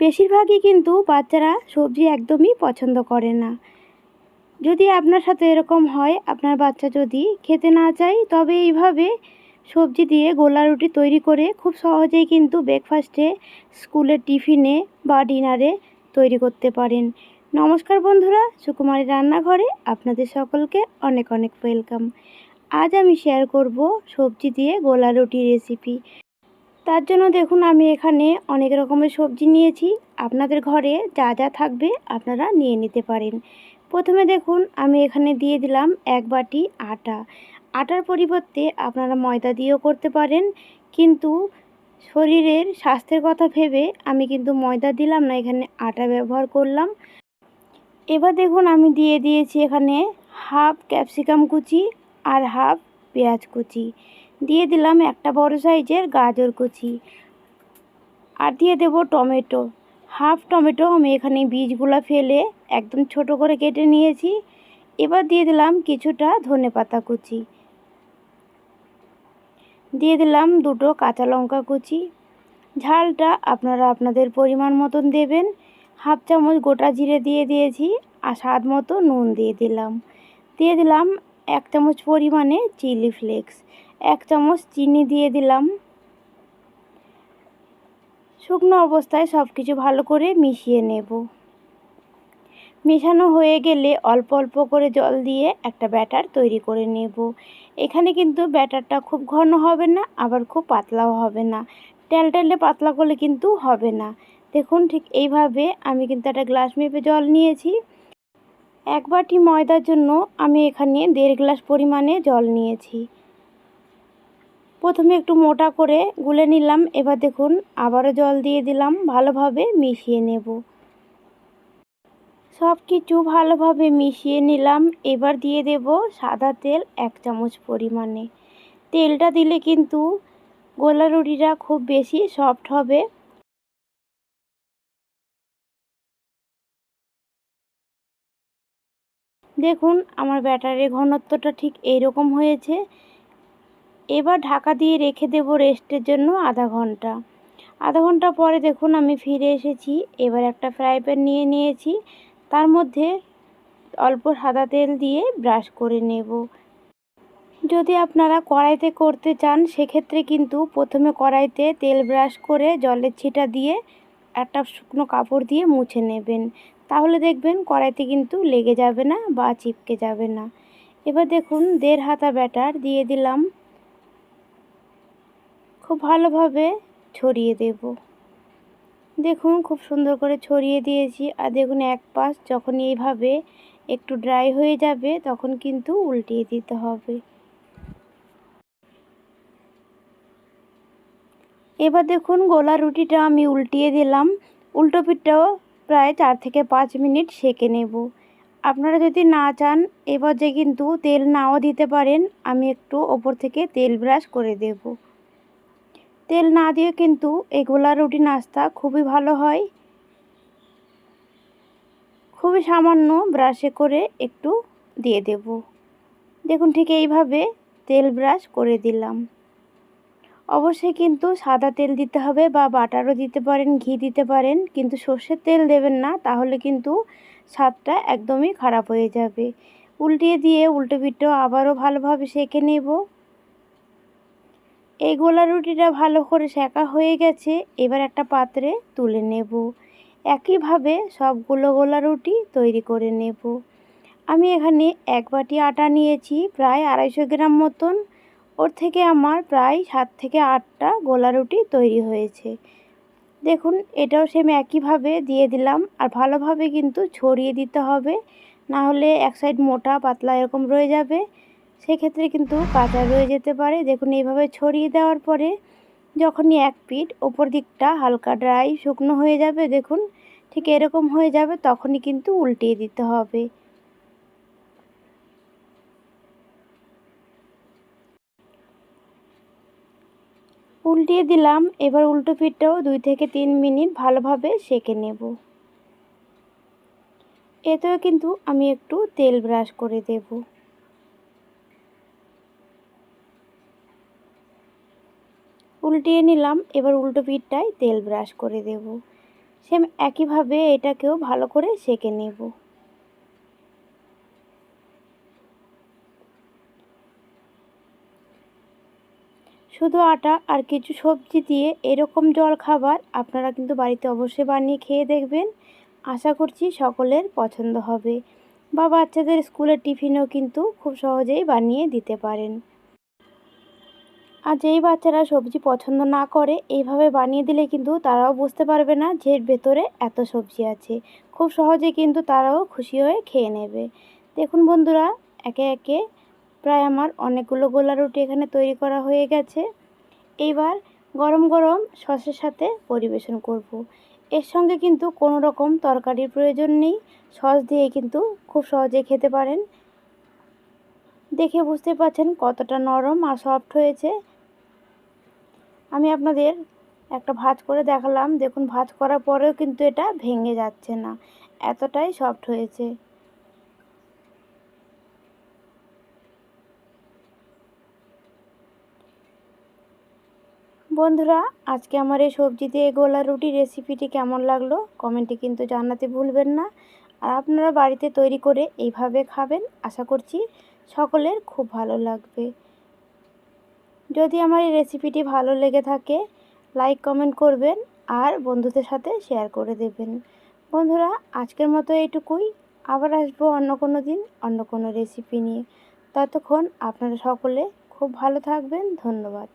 বেশিরভাগই কিন্তু বাচ্চারা সবজি একদমই পছন্দ করে না। যদি আপনার সাথে এরকম হয়, আপনার বাচ্চা যদি খেতে না চায়, তবে এইভাবে সবজি দিয়ে গোলা রুটি তৈরি করে খুব সহজেই কিন্তু ব্রেকফাস্টে স্কুলের টিফিনে বা ডিনারে তৈরি করতে পারেন। নমস্কার বন্ধুরা, সুকুমারী রান্নাঘরে আপনাদের সকলকে অনেক অনেক ওয়েলকাম আজ আমি শেয়ার করব সবজি দিয়ে গোলা রুটি রেসিপি তার জন্য দেখুন আমি এখানে অনেক রকমের সবজি নিয়েছি। আপনাদের ঘরে যা যা থাকবে আপনারা নিয়ে নিতে পারেন। প্রথমে দেখুন আমি এখানে দিয়ে দিলাম এক বাটি আটা। আটার পরিবর্তে আপনারা ময়দা দিয়েও করতে পারেন। কিন্তু শরীরের স্বাস্থ্যের কথা ভেবে আমি কিন্তু ময়দা দিলাম না, এখানে আটা ব্যবহার করলাম। এবার দেখুন আমি দিয়ে দিয়েছি এখানে হাফ ক্যাপসিকাম কুচি আর হাফ পেঁয়াজ কুচি। দিয়ে দিলাম একটা বড় সাইজের গাজর কুচি। আর দিয়ে দেব টমেটো। হাফ টমেটো আমি এখানে বীজগুলো ফেলে একদম ছোট করে কেটে নিয়েছি। এবার দিয়ে দিলাম কিছুটা ধনে পাতা কুচি। দিয়ে দিলাম দুটো কাঁচা লঙ্কা কুচি। ঝালটা আপনারা আপনাদের পরিমাণ মতন দেবেন। হাফ চামচ গোটা জিরে দিয়ে দিয়েছি আর স্বাদ মতো নুন দিয়ে দিলাম। দিয়ে দিলাম এক চামচ পরিমাণে চিলি ফ্লেক্স। এক চামচ চিনি দিয়ে দিলাম। শুকনো অবস্থায় সব কিছু ভালো করে মিশিয়ে নেব। মেশানো হয়ে গেলে অল্প অল্প করে জল দিয়ে একটা ব্যাটার তৈরি করে নেব। এখানে কিন্তু ব্যাটারটা খুব ঘন হবে না, আবার খুব পাতলাও হবে না। টেল টেলে পাতলা করলে কিন্তু হবে না। দেখুন ঠিক এইভাবে আমি কিন্তু একটা গ্লাস মেপে জল নিয়েছি। এক বাটি ময়দার জন্য আমি এখানে দেড় গ্লাস পরিমাণে জল নিয়েছি। প্রথমে একটু মোটা করে গুলে নিলাম। এবার দেখুন, আবারও জল দিয়ে দিলাম। ভালোভাবে মিশিয়ে নেব। সব কিছু ভালোভাবে মিশিয়ে নিলাম। এবার দিয়ে দেব সাদা তেল এক চামচ পরিমাণে। তেলটা দিলে কিন্তু গোলা রুটিটা খুব বেশি সফট হবে। দেখুন, আমার ব্যাটারের ঘনত্বটা ঠিক এইরকম হয়েছে। এবার ঢাকা দিয়ে রেখে দেব রেস্টের জন্য আধা ঘণ্টা। আধা ঘণ্টা পরে দেখুন আমি ফিরে এসেছি। এবার একটা ফ্রাই প্যান নিয়ে নিয়েছি। তার মধ্যে অল্প সাদা তেল দিয়ে ব্রাশ করে নেব। যদি আপনারা কড়াইতে করতে চান, সেক্ষেত্রে কিন্তু প্রথমে কড়াইতে তেল ব্রাশ করে জলের ছিটা দিয়ে একটা শুকনো কাপড় দিয়ে মুছে নেবেন। তাহলে দেখবেন কড়াইতে কিন্তু লেগে যাবে না বা চিপকে যাবে না। এবার দেখুন দেড় হাতা ব্যাটার দিয়ে দিলাম খুব ভালোভাবে ছড়িয়ে দেব। দেখুন, খুব সুন্দর করে ছড়িয়ে দিয়েছি। আর দেখুন, এক পাশ যখন এইভাবে একটু ড্রাই হয়ে যাবে, তখন কিন্তু উল্টিয়ে দিতে হবে। এবার দেখুন, গোলা রুটিটা আমি উল্টিয়ে দিলাম। উল্টো পিঠটাও প্রায় চার থেকে পাঁচ মিনিট সেকে নেব। আপনারা যদি না চান এবার যে কিন্তু তেল নাও দিতে পারেন। আমি একটু ওপর থেকে তেল ব্রাশ করে দেব। তেল না দিয়ে কিন্তু এই গোলা রুটি নাস্তা খুবই ভালো হয়। খুবই সামান্য ব্রাশে করে একটু দিয়ে দেব। দেখুন ঠিক এইভাবে তেল ব্রাশ করে দিলাম। অবশ্যই কিন্তু সাদা তেল দিতে হবে বা বাটারও দিতে পারেন, ঘি দিতে পারেন, কিন্তু সর্ষের তেল দেবেন না, তাহলে কিন্তু স্বাদটা একদমই খারাপ হয়ে যাবে। উল্টিয়ে দিয়ে উল্টো পিঠটাও আবারও ভালোভাবে সেঁকে নেব। এই গোলা রুটিটা ভালো করে সেঁকা হয়ে গেছে, এবার একটা পাত্রে তুলে নেব। একইভাবে সবগুলো গোলা রুটি তৈরি করে নেব। আমি এখানে এক বাটি আটা নিয়েছি, প্রায় আড়াইশো গ্রাম মতন। ওর থেকে আমার প্রায় সাত থেকে আটটা গোলা রুটি তৈরি হয়েছে। দেখুন, এটাও সেম একইভাবে দিয়ে দিলাম। আর ভালোভাবে কিন্তু ছড়িয়ে দিতে হবে না হলে এক সাইড মোটা পাতলা এরকম রয়ে যাবে। সেক্ষেত্রে কিন্তু কাঁচা রয়ে যেতে পারে। দেখুন, এইভাবে ছড়িয়ে দেওয়ার পরে যখনই এক পিঠ ওপর দিকটা হালকা ড্রাই শুকনো হয়ে যাবে, দেখুন, ঠিক এরকম হয়ে যাবে, তখনই কিন্তু উল্টিয়ে দিতে হবে। উল্টিয়ে দিলাম, এবার উল্টো পিঠটাও দুই থেকে তিন মিনিট ভালোভাবে সেঁকে নেব। এতেও কিন্তু আমি একটু তেল ব্রাশ করে দেব। উল্টিয়ে নিলাম, এবার উল্টো পিঠটায় তেল ব্রাশ করে দেব। সেম একইভাবে এটাকেও ভালো করে সেঁকে নেব। শুধু আটা আর কিছু সবজি দিয়ে এরকম জল খাবার আপনারা কিন্তু বাড়িতে অবশ্যই বানিয়ে খেয়ে দেখবেন। আশা করছি সকলের পছন্দ হবে। বা বাচ্চাদের স্কুলের টিফিনও কিন্তু খুব সহজেই বানিয়ে দিতে পারেন। আর যেই বাচ্চারা সবজি পছন্দ না করে, এইভাবে বানিয়ে দিলে কিন্তু তারাও বুঝতে পারবে না যে ভেতরে এত সবজি আছে। খুব সহজে কিন্তু তারাও খুশি হয়ে খেয়ে নেবে। দেখুন বন্ধুরা, একে একে প্রায় আমার অনেকগুলো গোলা রুটি এখানে তৈরি করা হয়ে গেছে। এইবার গরম গরম সসের সাথে পরিবেশন করব। এর সঙ্গে কিন্তু কোনো রকম তরকারির প্রয়োজন নেই। সস দিয়ে কিন্তু খুব সহজে খেতে পারেন। দেখে বুঝতে পারছেন কতটা নরম আর সফট হয়েছে। আমি আপনাদের একটা ভাজ করে দেখালাম। দেখুন, ভাজ করার পরেও কিন্তু এটা ভেঙে যাচ্ছে না। এতটাই সফট হয়েছে। বন্ধুরা, আজকে আমার এই সবজি দিয়ে গোলা রুটি রেসিপিটি কেমন লাগল? কমেন্টে কিন্তু জানাতে ভুলবেন না। আর আপনারা বাড়িতে তৈরি করে এইভাবে খাবেন, আশা করছি সকলের খুব ভালো লাগবে। যদি আমার এই রেসিপিটি ভালো লেগে থাকে লাইক কমেন্ট করবেন আর বন্ধুদের সাথে শেয়ার করে দেবেন। বন্ধুরা, আজকের মতো এইটুকুই। আবার আসব অন্য কোনো দিন অন্য কোনো রেসিপি নিয়ে। ততক্ষণ আপনারা সকলে খুব ভালো থাকবেন। ধন্যবাদ।